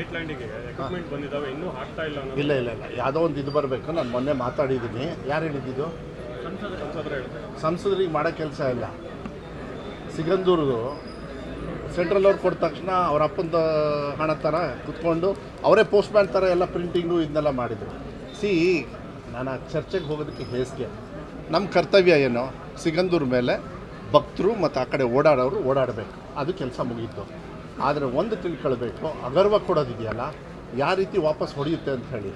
Night ಲ್ಯಾಂಡಿಗೆ equipment ಬಂದಿದ್ದಾವೆ ಇನ್ನೂ ಹಾಕ್ತಾ ಇಲ್ಲ ಅನ್ನೋದು. ಇಲ್ಲ ಇಲ್ಲ ಇಲ್ಲ. ಯಾವುದೋ ಒಂದು ಇದು ಬರಬೇಕು. ನಾನು ಮೊನ್ನೆ ಮಾತಾಡಿದ್ದೀನಿ. ಯಾರು ಹೇಳಿದ್ದು? ಸಂಸದರು ಹೇಳ್ತಾರೆ. ಸಂಸದರಿಗೆ ಮಾಡೋ ಕೆಲಸ ಇಲ್ಲ. ಸಿಗಂದೂರು ಸೆಂಟ್ರಲ್ ಅವ್ರು ಕೊಟ್ಟ ತಕ್ಷಣ ಅವ್ರ ಅಪ್ಪಂದ ಹಣ ಥರ ಕುತ್ಕೊಂಡು ಅವರೇ ಪೋಸ್ಟ್ ಮ್ಯಾನ್ ಥರ ಎಲ್ಲ ಪ್ರಿಂಟಿಂಗು ಇದನ್ನೆಲ್ಲ ಮಾಡಿದರು. ಸಿ ನಾನು ಆ ಚರ್ಚೆಗೆ ಹೋಗೋದಕ್ಕೆ ಹೇಸಿಗೆ. ನಮ್ಮ ಕರ್ತವ್ಯ ಏನು? ಸಿಗಂದೂರು ಮೇಲೆ ಭಕ್ತರು ಮತ್ತು ಆ ಕಡೆ ಓಡಾಡೋರು ಓಡಾಡಬೇಕು. ಅದು ಕೆಲಸ ಮುಗೀತು. ಆದರೆ ಒಂದು ತಿಳ್ಕೊಳ್ಬೇಕು ಅಗರ್ವ ಕೊಡೋದಿದೆಯಲ್ಲ, ಯಾವ ರೀತಿ ವಾಪಸ್ ಹೊಡೆಯುತ್ತೆ ಅಂತ ಹೇಳಿ.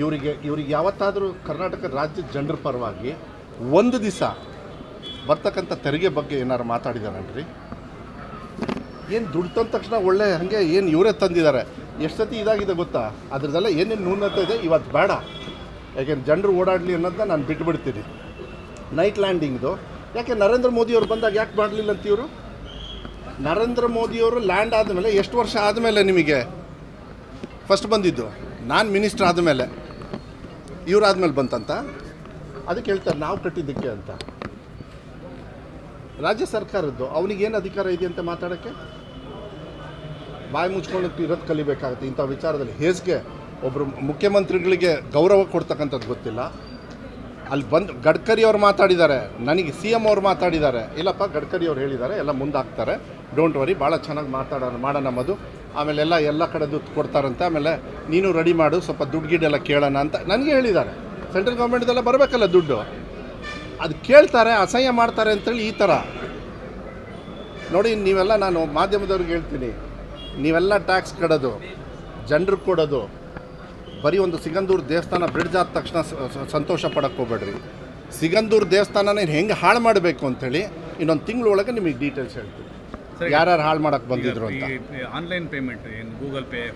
ಇವರಿಗೆ, ಇವ್ರಿಗೆ ಯಾವತ್ತಾದರೂ ಕರ್ನಾಟಕ ರಾಜ್ಯ ಜನರ ಪರವಾಗಿ ಒಂದು ದಿವಸ ಬರ್ತಕ್ಕಂಥ ತೆರಿಗೆ ಬಗ್ಗೆ ಏನಾರು ಮಾತಾಡಿದಾರನ್ರಿ? ಏನು ದುಡ್ಡು ತಂದ ತಕ್ಷಣ ಒಳ್ಳೆ ಹಾಗೆ ಏನು ಇವರೇ ತಂದಿದ್ದಾರೆ? ಎಷ್ಟು ಸತಿ ಇದಾಗಿದೆ ಗೊತ್ತಾ? ಅದ್ರದ್ದೆಲ್ಲ ಏನೇನು ನ್ಯೂನತೆ ಇದೆ ಇವತ್ತು ಬೇಡ. ಯಾಕೆಂದ್ರೆ ಜನರು ಓಡಾಡಲಿ ಅನ್ನೋದನ್ನ ನಾನು ಬಿಟ್ಬಿಡ್ತೀನಿ. ನೈಟ್ ಲ್ಯಾಂಡಿಂಗ್ದು. ಯಾಕೆ ನರೇಂದ್ರ ಮೋದಿಯವ್ರು ಬಂದಾಗ ಯಾಕೆ ಮಾಡಲಿಲ್ಲ ಅಂತ ಇವರು ನರೇಂದ್ರ ಮೋದಿಯವರು ಲ್ಯಾಂಡ್ ಆದಮೇಲೆ ಎಷ್ಟು ವರ್ಷ ಆದಮೇಲೆ ನಿಮಗೆ ಫಸ್ಟ್ ಬಂದಿದ್ದು? ನಾನು ಮಿನಿಸ್ಟರ್ ಆದಮೇಲೆ ಇವ್ರು ಆದಮೇಲೆ ಬಂತಂತ? ಅದಕ್ಕೆ ಹೇಳ್ತಾರೆ ನಾವು ಕಟ್ಟಿದ್ದಕ್ಕೆ ಅಂತ. ರಾಜ್ಯ ಸರ್ಕಾರದ್ದು ಅವನಿಗೇನು ಅಧಿಕಾರ ಇದೆ ಅಂತ ಮಾತಾಡೋಕ್ಕೆ? ಬಾಯಿ ಮುಚ್ಕೊಂಡು ಇರೋದು ಕಲಿಬೇಕಾಗುತ್ತೆ. ಇಂಥ ವಿಚಾರದಲ್ಲಿ ಹೇಸ್ಗೆ ಒಬ್ಬರು ಮುಖ್ಯಮಂತ್ರಿಗಳಿಗೆ ಗೌರವ ಕೊಡ್ತಕ್ಕಂಥದ್ದು ಗೊತ್ತಿಲ್ಲ. ಅಲ್ಲಿ ಬಂದು ಗಡ್ಕರಿ ಅವ್ರು ಮಾತಾಡಿದ್ದಾರೆ. ನನಗೆ ಸಿ ಎಂ ಅವ್ರು ಮಾತಾಡಿದ್ದಾರೆ. ಇಲ್ಲಪ್ಪ, ಗಡ್ಕರಿ ಅವ್ರು ಹೇಳಿದ್ದಾರೆ. ಎಲ್ಲ ಮುಂದಾಗ್ತಾರೆ. ಡೋಂಟ್ ವರಿ ಭಾಳ ಚೆನ್ನಾಗಿ ಮಾತಾಡೋಣ ಮಾಡೋಣ ಮದು ಆಮೇಲೆ ಎಲ್ಲ ಎಲ್ಲ ಕಡೆ ದುಡ್ಡು ಕೊಡ್ತಾರಂತೆ. ಆಮೇಲೆ ನೀನು ರೆಡಿ ಮಾಡು, ಸ್ವಲ್ಪ ದುಡ್ಡು ಗಿಡ್ಡೆಲ್ಲ ಕೇಳೋಣ ಅಂತ ನನಗೆ ಹೇಳಿದ್ದಾರೆ. ಸೆಂಟ್ರಲ್ ಗೌರ್ಮೆಂಟ್ದೆಲ್ಲ ಬರಬೇಕಲ್ಲ ದುಡ್ಡು. ಅದು ಕೇಳ್ತಾರೆ, ಅಸಹ್ಯ ಮಾಡ್ತಾರೆ ಅಂತೇಳಿ ಈ ಥರ ನೋಡಿ, ನೀವೆಲ್ಲ ನಾನು ಮಾಧ್ಯಮದವ್ರಿಗೆ ಹೇಳ್ತೀನಿ. ನೀವೆಲ್ಲ ಟ್ಯಾಕ್ಸ್ ಕಡೋದು, ಜನರಿಗೆ ಕೊಡೋದು, ಬರೀ ಒಂದು ಸಿಗಂದೂರು ದೇವಸ್ಥಾನ ಬ್ರಿಡ್ಜ್ ಆದ ತಕ್ಷಣ ಸಂತೋಷ ಪಡಕ್ಕೆ ಹೋಗ್ಬೇಡ್ರಿ. ಸಿಗಂದೂರು ದೇವಸ್ಥಾನನ ಹೆಂಗೆ ಹಾಳು ಮಾಡಬೇಕು ಅಂಥೇಳಿ ಇನ್ನೊಂದು ತಿಂಗಳೊಳಗೆ ನಿಮಗೆ ಡೀಟೇಲ್ಸ್ ಹೇಳ್ತೀನಿ. ಯಾರ್ಯಾರು ಹಾಳು ಮಾಡಕ್ಕೆ ಬಂದಿದ್ರು ಅಂತ. ಆನ್ಲೈನ್ ಪೇಮೆಂಟ್ ಏನು ಗೂಗಲ್ ಪೇ